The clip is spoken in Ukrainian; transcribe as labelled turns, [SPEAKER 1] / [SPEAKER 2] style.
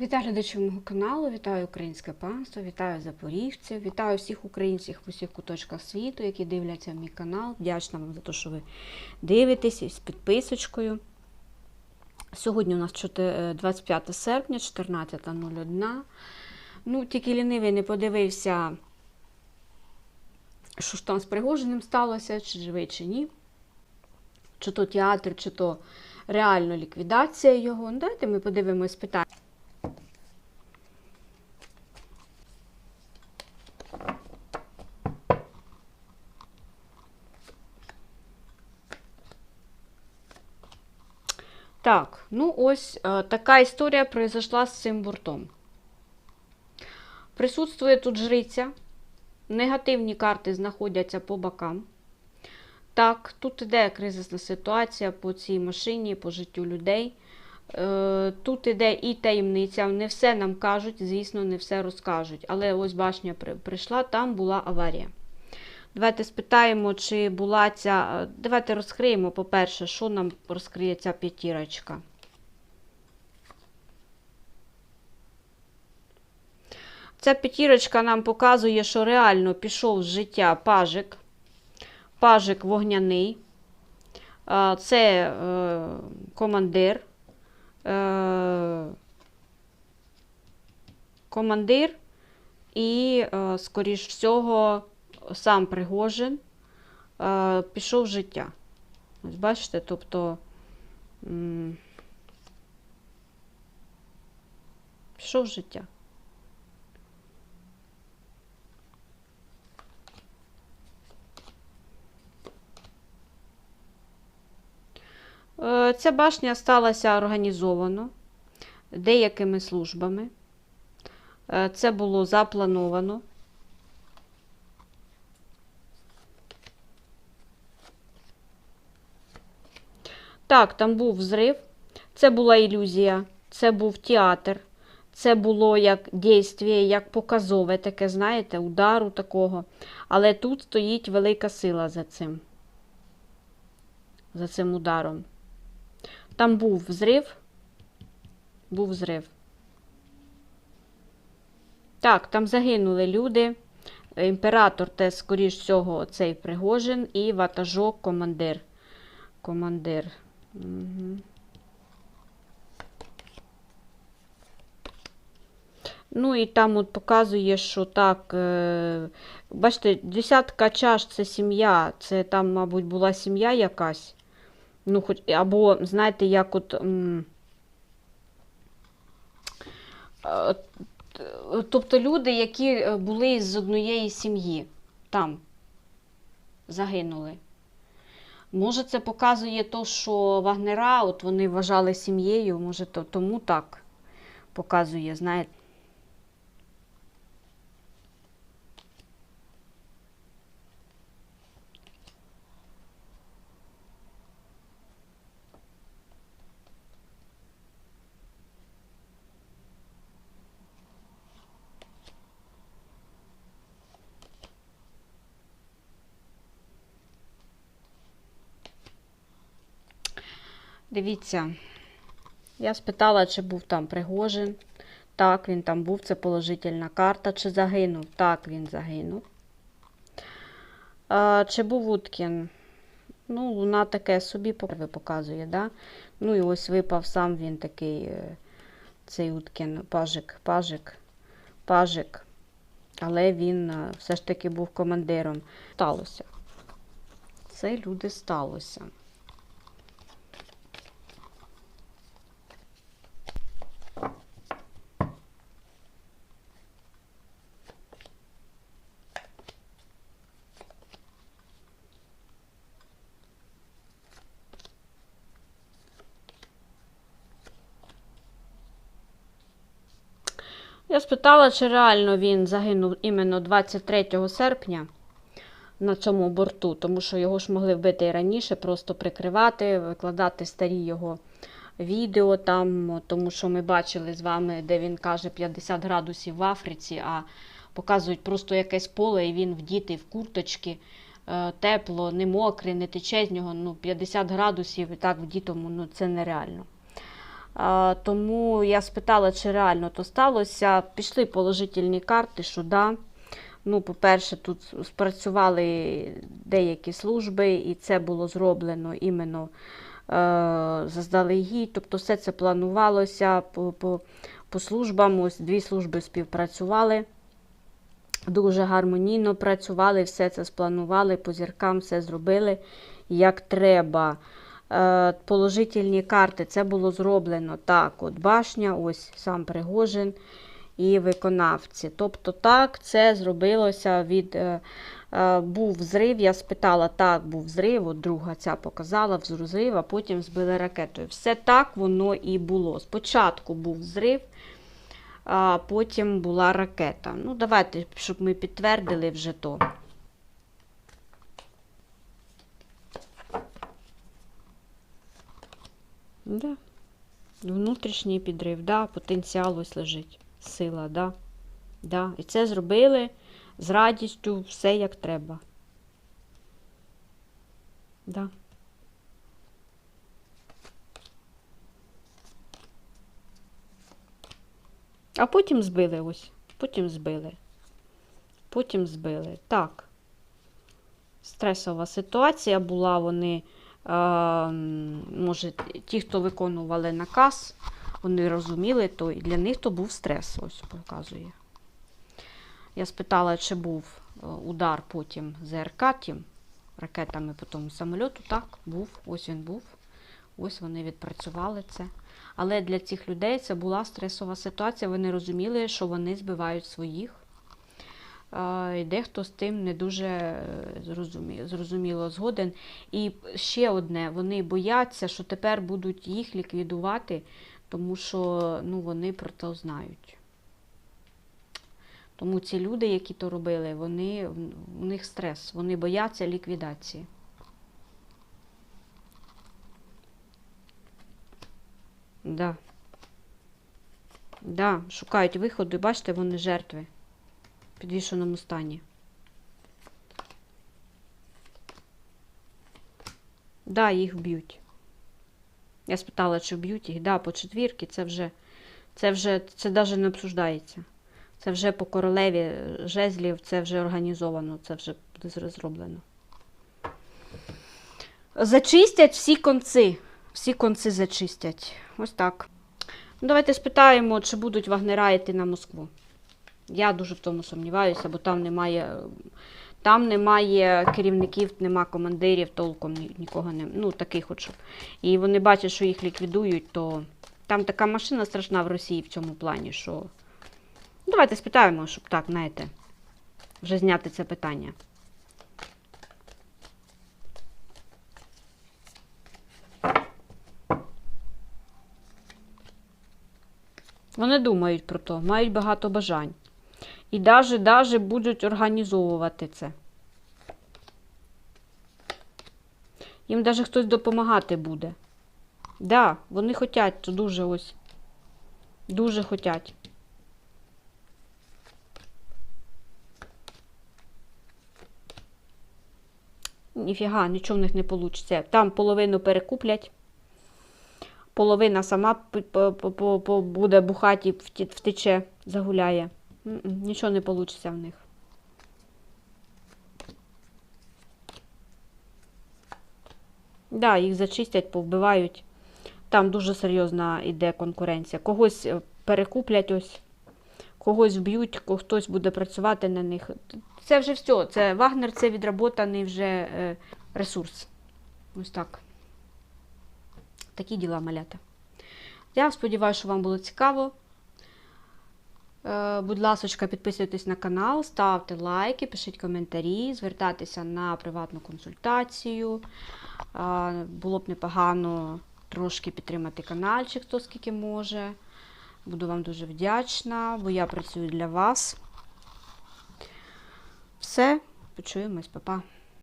[SPEAKER 1] Вітаю глядачів мого каналу, вітаю українське панство, вітаю запоріжців, вітаю всіх українців в усіх куточках світу, які дивляться мій канал. Вдячна вам за те, що ви дивитесь з підписочкою. Сьогодні у нас 25 серпня, 14.01. Ну, тільки лінивий не подивився, що ж там з Пригожиним сталося, чи живий, чи ні. Чи то театр, чи то реально ліквідація його. Ну, давайте ми подивимось питання. Так, ну ось е, така історія произошла з цим бортом. Присутствує тут жриця. Негативні карти знаходяться по бокам. Так, тут іде кризисна ситуація по цій машині, по життю людей. Е, Тут іде і таємниця. Не все нам кажуть, звісно, не все розкажуть. Але ось башня при- прийшла, там була аварія. Давайте спитаємо, чи була ця. е, Давайте розкриємо, по-перше, що нам розкриє ця п'ятірочка. Ця п'ятірочка нам показує, що реально пішов з життя пажик. Пажик вогняний. Це е, командир. Е, командир і, е, скоріш всього, сам Пригожин е, пішов з життя. Ось бачите, тобто пішов з життя. Е, Ця башня сталася організовано деякими службами. Е, Це було заплановано. Так, там був взрив, це була ілюзія, це був театр, це було як дійство, як показове таке, знаєте, удару такого. Але тут стоїть велика сила за цим, за цим ударом. Там був взрив, був взрив. Так, там загинули люди. Імператор, те, скоріш всього, цей Пригожин і ватажок командир. Командир. Ну і там от показує, що так, е, бачите, десятка чаш це сім'я, це там, мабуть, була сім'я якась. Ну, хоч, або, знаєте, як от. е, Тобто люди, які е, були з однієї сім'ї, там загинули. Може, це показує то, що Вагнера, от вони вважали сім'єю, може, то, тому так показує, знаєте. Дивіться, я спитала, чи був там Пригожин. Так, він там був, це положительна карта. Чи загинув? Так, він загинув. А, чи був Уткін? Ну, луна таке собі показує, да? Ну і ось випав сам він такий, е, цей Уткін, пажик, пажик, пажик. Але він е, все ж таки був командиром. Сталося. Це люди сталося. Я спитала, чи реально він загинув іменно 23 серпня на цьому борту, тому що його ж могли вбити і раніше, просто прикривати, викладати старі його відео там, тому що ми бачили з вами, де він каже 50 градусів в Африці, а показують просто якесь поле, і він вдітий в курточки, е, тепло, не мокрий, не тече з нього. Ну, 50 градусів і так вдітому, ну це нереально. Тому я спитала, чи реально то сталося. Пішли положительні карти, що да. Ну, по-перше, тут спрацювали деякі служби, і це було зроблено іменно е, заздалегідь. Тобто все це планувалося по, по, по службам. Ось дві служби співпрацювали. Дуже гармонійно працювали, все це спланували, по зіркам все зробили як треба. Е, Положительні карти це було зроблено так. От башня, ось сам Пригожин і виконавці. Тобто, так, це зробилося від. е, е, Був взрив, я спитала, так, був взрив, от друга ця показала взрив, а потім збили ракетою. Все так воно і було. Спочатку був взрив, а потім була ракета. Ну, давайте, щоб ми підтвердили вже то. Да. Внутрішній підрив, да, потенціал ось лежить. Сила, да. Да. І це зробили з радістю, все як треба. Да. А потім збили ось. Потім збили. Потім збили. Так. Стресова ситуація була. Вони, може, ті, хто виконували наказ, вони розуміли, то і для них то був стрес, ось показує. Я спитала, чи був е, удар потім ЗРК тим ракетами по тому самольоту. Так, був. Ось він був. Ось вони відпрацювали це. Але для цих людей це була стресова ситуація. Вони розуміли, що вони збивають своїх. І дехто з тим не дуже е, зрозуміло згоден. І ще одне, вони бояться, що тепер будуть їх ліквідувати, тому що ну, вони про це знають. Тому ці люди, які то робили, вони, у них стрес, вони бояться ліквідації. Да. Да, шукають виходу, бачите, вони жертви підвішеному стані. Да, їх б'ють. Я спитала, чи б'ють їх. Да, по четвірки це вже, це вже, це навіть не обсуждається. Це вже по королеві жезлів, це вже організовано, це вже буде зроблено. Зачистять всі конці. Всі конці зачистять. Ось так. Ну, давайте спитаємо, чи будуть вагнера йти на Москву. Я дуже в тому сумніваюся, бо там немає, там немає керівників, нема командирів, толком ні- нікого не. Ну, таких от. І вони бачать, що їх ліквідують, то там така машина страшна в Росії в цьому плані, що. Ну, давайте спитаємо, щоб так, знаєте, вже зняти це питання. Вони думають про то, мають багато бажань. І даже, даже будуть організовувати це. Їм даже хтось допомагати буде. Да, вони хотять, то дуже ось. Дуже хотять. Ніфіга, нічого в них не вийде. Там половину перекуплять, половина сама буде бухати, вті- втече, загуляє. Нічого не вийде в них. Да, їх зачистять, повбивають. Там дуже серйозна іде конкуренція. Когось е, перекуплять ось, когось вб'ють, хтось буде працювати на них. Це вже все. Це Вагнер це відработаний вже е, ресурс. Ось так. Такі діла малята. Я сподіваюся, що вам було цікаво. Е, Будь ласка, підписуйтесь на канал, ставте лайки, пишіть коментарі, звертайтеся на приватну консультацію. Е, Було б непогано трошки підтримати каналчик, хто скільки може. Буду вам дуже вдячна, бо я працюю для вас. Все, почуємось, па-па.